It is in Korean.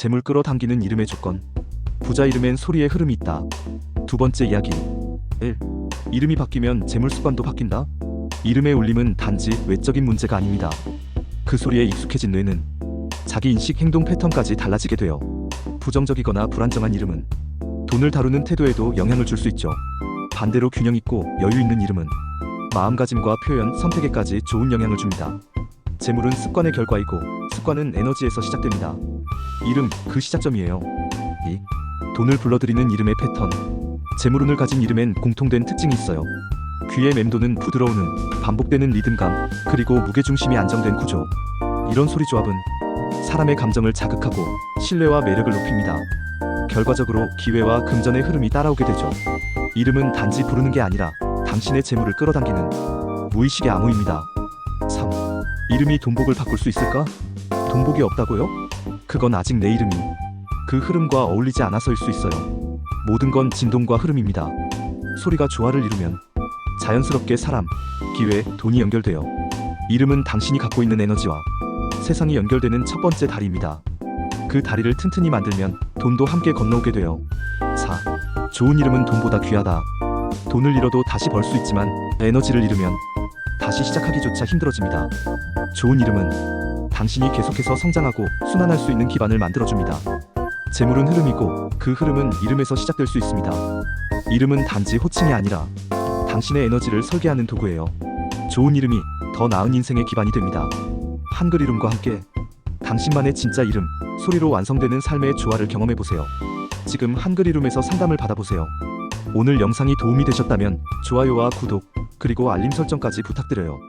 재물 끌어당기는 이름의 조건. 부자 이름엔 소리의 흐름이 있다. 두 번째 이야기. 1. 이름이 바뀌면 재물 습관도 바뀐다. 이름의 울림은 단지 외적인 문제가 아닙니다. 그 소리에 익숙해진 뇌는 자기 인식 행동 패턴까지 달라지게 돼요. 부정적이거나 불안정한 이름은 돈을 다루는 태도에도 영향을 줄 수 있죠. 반대로 균형 있고 여유 있는 이름은 마음가짐과 표현, 선택에까지 좋은 영향을 줍니다. 재물은 습관의 결과이고 습관은 에너지에서 시작됩니다. 이름 그 시작점이에요. 2. 돈을 불러들이는 이름의 패턴. 재물운을 가진 이름엔 공통된 특징이 있어요. 귀의 맴도는 부드러운 음, 반복되는 리듬감, 그리고 무게중심이 안정된 구조. 이런 소리 조합은 사람의 감정을 자극하고 신뢰와 매력을 높입니다. 결과적으로 기회와 금전의 흐름이 따라오게 되죠. 이름은 단지 부르는 게 아니라 당신의 재물을 끌어당기는 무의식의 암호입니다. 3. 이름이 돈복을 바꿀 수 있을까? 돈복이 없다고요? 그건 아직 내 이름이 그 흐름과 어울리지 않아서일 수 있어요. 모든 건 진동과 흐름입니다. 소리가 조화를 이루면 자연스럽게 사람, 기회, 돈이 연결돼요. 이름은 당신이 갖고 있는 에너지와 세상이 연결되는 첫 번째 다리입니다. 그 다리를 튼튼히 만들면 돈도 함께 건너오게 돼요. 4. 좋은 이름은 돈보다 귀하다. 돈을 잃어도 다시 벌 수 있지만 에너지를 잃으면 다시 시작하기조차 힘들어집니다. 좋은 이름은 당신이 계속해서 성장하고 순환할 수 있는 기반을 만들어줍니다. 재물은 흐름이고 그 흐름은 이름에서 시작될 수 있습니다. 이름은 단지 호칭이 아니라 당신의 에너지를 설계하는 도구예요. 좋은 이름이 더 나은 인생의 기반이 됩니다. 한글 이름과 함께 당신만의 진짜 이름, 소리로 완성되는 삶의 조화를 경험해 보세요. 지금 한글 이름에서 상담을 받아보세요. 오늘 영상이 도움이 되셨다면 좋아요와 구독, 그리고 알림 설정까지 부탁드려요.